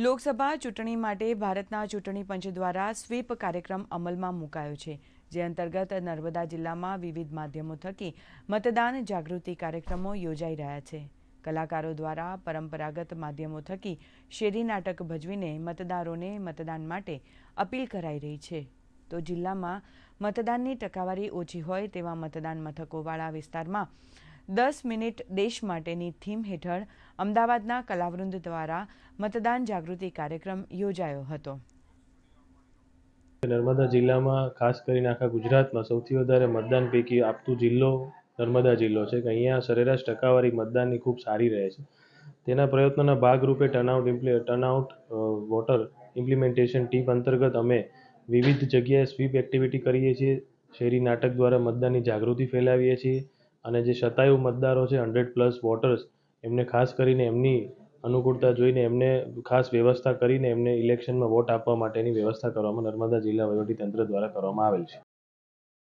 લોકસભા ચૂંટણી માટે ભારતના ચૂંટણી પંચ દ્વારા સ્વીપ કાર્યક્રમ અમલમાં મુકાયો છે, જે અંતર્ગત નર્મદા જિલ્લામાં વિવિધ માધ્યમો થકી મતદાન જાગૃતિ કાર્યક્રમો યોજાઈ રહ્યા છે. કલાકારો દ્વારા પરંપરાગત માધ્યમો થકી શેરી નાટક ભજવીને મતદારોને મતદાન માટે અપીલ કરાઈ રહી છે. તો જિલ્લામાં મતદાનની ટકાવારી ઓછી હોય તેવા મતદાન મથકોવાળા વિસ્તારમાં દસ મિનિટ દેશ માટેની થીમ હેઠળ અમદાવાદના કલાવૃંદ દ્વારા મતદાન જાગૃતિ કાર્યક્રમ યોજાયો હતો. નર્મદા જિલ્લામાં ખાસ કરીને આખા ગુજરાતમાં સૌથી વધારે મતદાન પૈકી આપતું જિલ્લો નર્મદા જિલ્લો છે, કે અહીંયા સરેરાશ ટકાવારી મતદાનની ખૂબ સારી રહે છે. તેના પ્રયત્નોના ભાગરૂપે turnout turnout voter implementation TIP અંતર્ગત અમે વિવિધ જગ્યાએ સ્વીપ એક્ટિવિટી કરીએ છીએ, શેરી નાટક દ્વારા મતદાનની જાગૃતિ ફેલાવીએ છીએ. અને જે શતાયુ મતદારો છે હંડ્રેડ પ્લસ વોટર્સ એમને ખાસ કરીને એમની અનુકૂળતા જોઈને એમને ખાસ વ્યવસ્થા કરીને એમને ઇલેક્શનમાં વોટ આપવા માટેની વ્યવસ્થા કરવામાં નર્મદા જિલ્લા વહીવટીતંત્ર દ્વારા કરવામાં આવેલ છે.